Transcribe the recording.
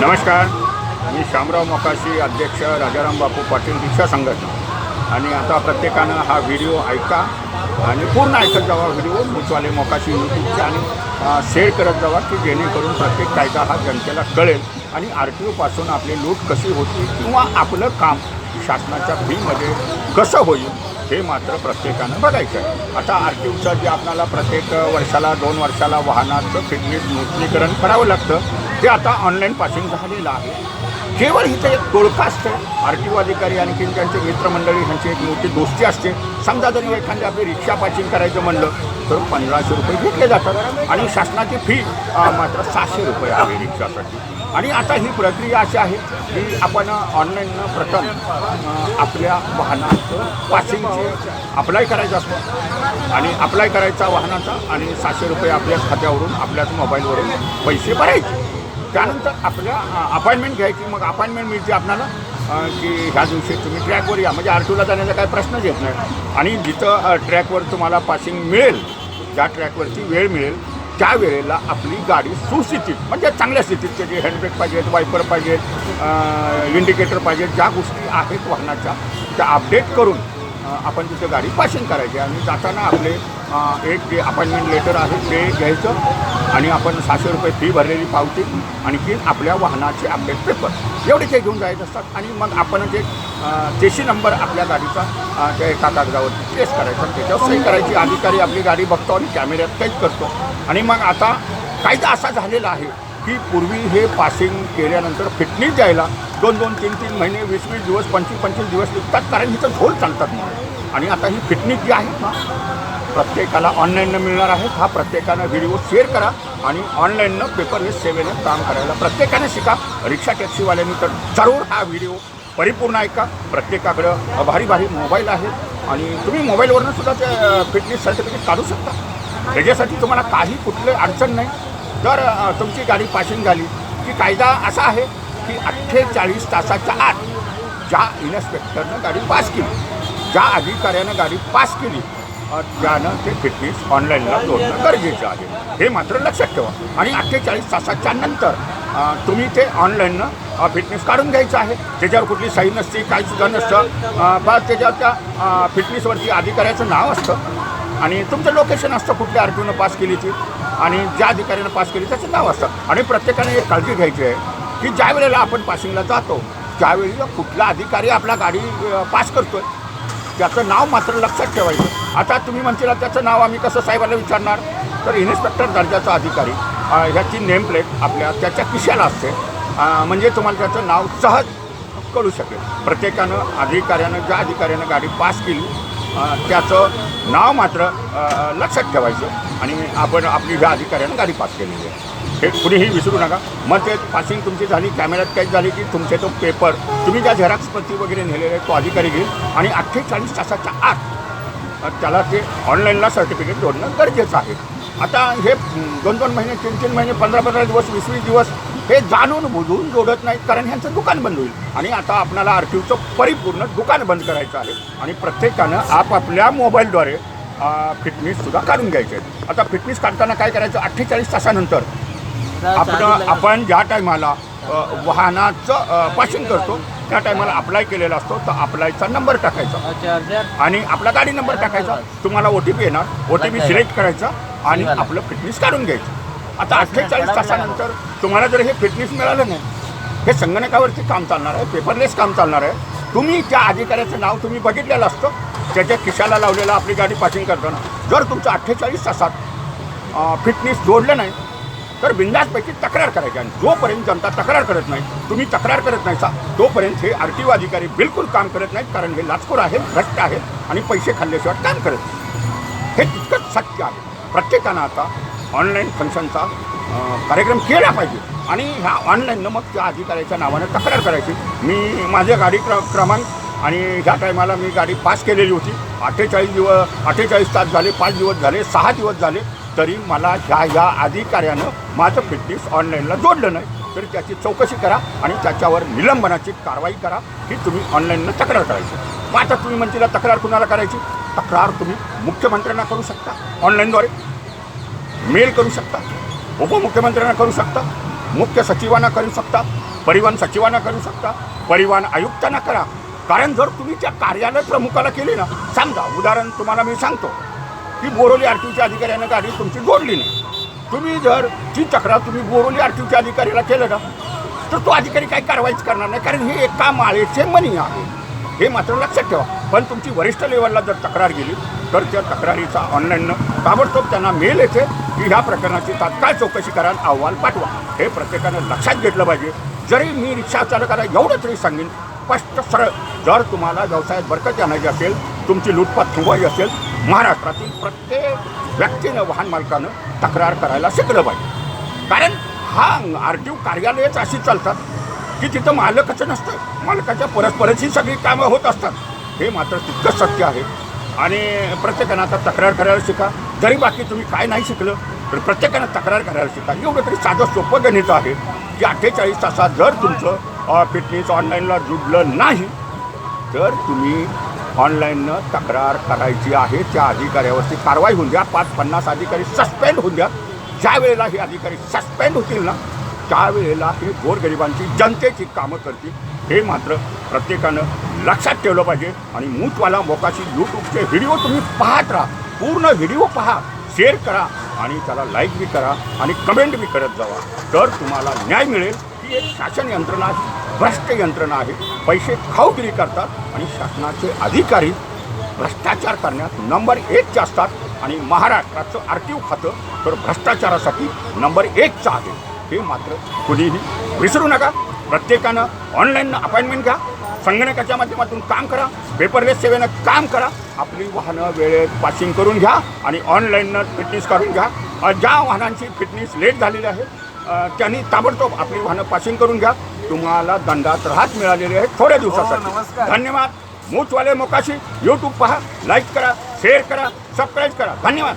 नमस्कार. मी शामराव मोकाशी अध्यक्ष राजाराम बापू पाटील रिक्षा संघटना. आणि आता प्रत्येकानं हा व्हिडिओ ऐका आणि पूर्ण ऐकत जावा व्हिडिओ. मुचवाले मोकाशी यूट्यूबचे आणि शेअर करत जावा की जेणेकरून प्रत्येक कायदा हा जनतेला कळेल आणि आर टी ओपासून आपली लूट कशी होती किंवा आपलं काम शासनाच्या फीमध्ये कसं होईल हे मात्र प्रत्येकानं बघायचं आहे आता आर टी ओचं जे आपल्याला प्रत्येक वर्षाला दोन वर्षाला वाहनाचं फिटनेस नूतनीकरण करावं लागतं ते आता ऑनलाईन पासिंग झालेलं आहे. केवळ इथं एक टोळका असते आर टी ओ अधिकारी आणखी त्यांचे मित्रमंडळी ह्यांची एक मोठी दोस्ती असते. समजा जरी एखादी आपली रिक्षा पासिंग करायचं म्हणलं तर पंधराशे रुपये घेतले जातात. आणि शासनाची फी मात्र सहाशे रुपये आहे रिक्षासाठी. आणि आता ही प्रक्रिया अशी आहे की आपण ऑनलाईन प्रथम आपल्या वाहनाचं पासिंगचे अप्लाय करायचं असतं. आणि अप्लाय करायचा वाहनाचा आणि सातशे रुपये आपल्याच खात्यावरून आपल्याच मोबाईलवरून पैसे भरायचे. त्यानंतर आपल्या अपॉइंटमेंट घ्यायची. मग अपॉइंटमेंट मिळते आपल्याला की ह्या दिवशी तुम्ही ट्रॅकवर या. म्हणजे आर जाण्याचा काही प्रश्नच येत नाही. आणि जिथं ट्रॅकवर तुम्हाला पासिंग मिळेल ज्या ट्रॅकवरची वेळ मिळेल. त्या वेळेला आपली गाडी सुस्थितीत म्हणजे चांगल्या स्थितीत त्याचे हँडब्रेक पाहिजेत वायपर पाहिजेत इंडिकेटर पाहिजेत ज्या गोष्टी आहेत वाहनाच्या त्या अपडेट करून आपण तिथे गाडी पासिंग करायची. आणि जाताना आपले एक जे अपॉइंटमेंट लेटर आहे ते घ्यायचं. आणि आपण सहाशे रुपये फी भरलेली पावती आणखी आपल्या वाहनाचे अपडेट पेपर एवढे ते घेऊन जायचं असतात. आणि मग आपण जे तेशी नंबर आपल्या गाडीचा त्या एका कागदावरती ट्रेस करायचा. त्याच्यावर सही करायची. अधिकारी आपली गाडी बघतो आणि कॅमेऱ्यात कैद करतो. आणि मग आता कायदा असा झालेला आहे की पूर्वी हे पासिंग केल्यानंतर फिटनेस द्यायला दोन दोन तीन तीन महिने वीस वीस दिवस पंचवीस पंचवीस दिवस निघतात कारण हिचं झोल चालतात म्हणून. आणि आता ही फिटनेस जी आहे ना प्रत्येकाला ऑनलाईननं मिळणार आहे हा प्रत्येकानं व्हिडिओ शेअर करा आणि ऑनलाईननं पेपरलेस सेवेनं काम करायला प्रत्येकाने शिका. रिक्षा टॅक्सीवाल्यांनी तर जरूर हा व्हिडिओ परिपूर्ण ऐका. प्रत्येकाकडं भारी भारी मोबाईल आहेत आणि तुम्ही मोबाईलवरनं सुद्धा ते फिटनेस सर्टिफिकेट काढू शकता. त्याच्यासाठी तुम्हाला काही कुठले अडचण नाही. जर तुमची गाडी पासिंग झाली की कायदा असा आहे की अठ्ठेचाळीस तासाच्या आत ज्या इन्स्पेक्टरनं गाडी पास केली ज्या अधिकाऱ्यानं गाडी पास केली त्यानं ते फिटनेस ऑनलाईनला जोडणं गरजेचं आहे. हे मात्र लक्षात ठेवा. आणि अठ्ठेचाळीस तासाच्या नंतर तुम्ही ते ऑनलाईननं फिटनेस काढून घ्यायचं आहे. त्याच्यावर कुठली सही नसते काही सुद्धा नसतं. बस त्याच्यावर त्या फिटनेसवरती अधिकाऱ्याचं नाव असतं. आणि तुमचं लोकेशन असतं कुठल्या आर टी ओनं पास केली ती आणि ज्या अधिकाऱ्यानं पास केली त्याचं नाव असतं. आणि प्रत्येकाने एक काळजी घ्यायची आहे की ज्या वेळेला आपण पासिंगला जातो त्यावेळी कुठला अधिकारी आपला गाडी पास करतोय. त्याचं नाव मात्र लक्षात ठेवायचं. आता तुम्ही म्हणतील त्याचं नाव आम्ही कसं साहेबांना विचारणार? तर इन्स्पेक्टर दर्जाचा अधिकारी ह्याची नेम प्लेट आपल्या त्याच्या खिशाला असते. म्हणजे तुम्हाला त्याचं नाव सहज कळू शकेल. प्रत्येकानं अधिकाऱ्यानं ज्या अधिकाऱ्यानं गाडी पास केली त्याचं नाव मात्र लक्षात ठेवायचं आणि आपण आपली ह्या अधिकाऱ्यानं गाडी पास केलेली आहे. हे कुणीही विसरू नका. मग ते पासिंग तुमची झाली कॅमेऱ्यात काही झाली की तुमचे तो पेपर तुम्ही ज्या झेरॉक्स वगैरे नेलेले आहे तो अधिकारी घेईल आणि अठ्ठेचाळीस तासाच्या आत त्याला ते ऑनलाईनला सर्टिफिकेट जोडणं गरजेचं आहे. आता हे दोन दोन महिने तीन तीन महिने पंधरा पंधरा दिवस वीस वीस दिवस हे जाणून बुजवून जोडत नाहीत कारण ह्यांचं दुकान बंद होईल. आणि आता आपल्याला आर टी ओचं परिपूर्ण दुकान बंद करायचं आहे. आणि प्रत्येकानं आपापल्या मोबाईलद्वारे फिटनेससुद्धा काढून घ्यायचे आहेत. आता फिटनेस काढताना काय करायचं? अठ्ठेचाळीस तासानंतर आपण आपण ज्या टायमाला वाहनाचं पासिंग करतो त्या टायमाला अप्लाय केलेला असतो तर अप्लायचा नंबर टाकायचा. आणि आपला गाडी नंबर टाकायचा. तुम्हाला ओ टी पी येणार. ओ टी पी सिलेक्ट करायचा आणि आपलं फिटनेस काढून घ्यायचं. आता अठ्ठेचाळीस तासानंतर तुम्हाला जर हे फिटनेस मिळालं नाही हे संगणकावरती काम चालणार आहे पेपरलेस काम चालणार आहे तुम्ही त्या अधिकाऱ्याचं नाव तुम्ही बघितलेलं असतं त्याच्या खिशाला लावलेलं आपली गाडी पासिंग करताना. जर तुमचं अठ्ठेचाळीस तासात फिटनेस जोडलं नाही तर बिंदासपैकी तक्रार करायची. आणि जोपर्यंत जनता तक्रार करत नाही तुम्ही तक्रार करत नाही सा तोपर्यंत हे आर टी ओ अधिकारी बिलकुल काम करत नाहीत कारण हे लाचखोर आहेत भ्रष्ट आहेत आणि पैसे खाल्ल्याशिवाय काम करत. हे तितकंच सत्य आहे. प्रत्येकानं आता ऑनलाईन फंक्शनचा कार्यक्रम केला पाहिजे. आणि ह्या ऑनलाईननं मग त्या अधिकाऱ्याच्या नावानं तक्रार करायची. मी माझ्या गाडी क्र क्रमांक आणि ह्या टायमाला मी गाडी पास केलेली होती. अठ्ठेचाळीस दिवस अठ्ठेचाळीस तास झाले पाच दिवस झाले सहा दिवस झाले तरी मला ह्या ह्या अधिकाऱ्यानं माझं फिटनेस ऑनलाईनला जोडलं नाही. तर त्याची चौकशी करा आणि त्याच्यावर निलंबनाची कारवाई करा ही तुम्ही ऑनलाईननं तक्रार करायची. मग आता तुम्ही म्हणतील तक्रार कुणाला करायची? तक्रार तुम्ही मुख्यमंत्र्यांना करू शकता ऑनलाईनद्वारे. मेल करू शकता उपमुख्यमंत्र्यांना करू शकता मुख्य सचिवांना करू शकता परिवहन सचिवांना करू शकता परिवहन आयुक्तांना करा. कारण जर तुम्ही त्या कार्यालय प्रमुखाला केली ना समजा उदाहरण तुम्हाला मी सांगतो की बोरोली आर टी अधिकाऱ्यानं गाडी तुमची जोडली नाही. तुम्ही जर ती तक्रार तुम्ही बोरोली आर टी अधिकाऱ्याला केलं ना तर तो अधिकारी काही कारवाईच करणार नाही कारण हे एका माळेचे मनी आहे. हे मात्र लक्षात ठेवा. पण तुमची वरिष्ठ लेवलला जर तक्रार गेली तर त्या तक्रारीचा ऑनलाईन ताबडतोब त्यांना मेल येते की ह्या प्रकरणाची तात्काळ चौकशी करा अहवाल पाठवा. हे प्रत्येकानं लक्षात घेतलं पाहिजे. जरी मी रिक्षा चालकाला एवढं तरी सांगेन स्पष्ट सरळ जर तुम्हाला व्यवसायात बरकत आणायची असेल तुमची लूटपाट थांबवायची असेल महाराष्ट्रातील प्रत्येक व्यक्तीनं वाहन मालकानं तक्रार करायला शिकलं पाहिजे. कारण हा आर टी ओ कार्यालयच अशी चालतात की तिथं मालकच नसतं मालकाच्या परस्परच ही सगळी कामं होत असतात. हे मात्र तितकंच सत्य आहे. आणि प्रत्येकानं आता तक्रार करायला शिका. जरी बाकी तुम्ही काय नाही शिकलं तर प्रत्येकानं तक्रार करायला शिका. एवढं तरी साधं सोपं गणित आहे की अठ्ठेचाळीस तासात जर तुमचं फिटनेस ऑनलाईनला जुडलं नाही तर तुम्ही ऑनलाईननं तक्रार करायची आहे. त्या अधिकाऱ्यावरती कारवाई होऊन द्या. पाच पन्नास अधिकारी सस्पेंड होऊन द्या. ज्या वेळेला हे अधिकारी सस्पेंड होतील ना त्यावेळेला हे गोरगरिबांची जनतेची कामं करतील. हे मात्र प्रत्येकानं लक्षात ठेवलं पाहिजे. आणि मूतवाला मोकाशी यूट्यूबचे व्हिडिओ तुम्ही पाहत राहा. पूर्ण व्हिडिओ पहा शेअर करा आणि त्याला लाईक बी करा आणि कमेंट बी करत जावा. तर तुम्हाला न्याय मिळेल. ही एक शासन यंत्रणा भ्रष्ट यंत्रणा आहे. पैसे खाऊगिरी करतात आणि शासनाचे अधिकारी भ्रष्टाचार करण्यात नंबर एकचे असतात. आणि महाराष्ट्राचं आर खातं तर भ्रष्टाचारासाठी नंबर एकचं आहे. हे मात्र कुणीही विसरू नका. प्रत्येकानं ऑनलाईन अपॉइंटमेंट घ्या. संगणकाच्या माध्यमातून काम करा. पेपरलेस सेवेनं काम करा. आपली वाहनं वेळेत पासिंग करून घ्या आणि ऑनलाईननं फिटनेस करून घ्या. ज्या वाहनांची फिटनेस लेट झालेली आहे त्यांनी ताबडतोब आपली वाहनं पासिंग करून घ्या. तुम्हाला दंडात राहत मिळालेली आहे थोड्या हो, दिवसासाठी. नमस्कार. धन्यवाद. मूचवाले मोकाशी. यूट्यूब पहा लाईक करा शेअर करा सबस्क्राईब करा. धन्यवाद.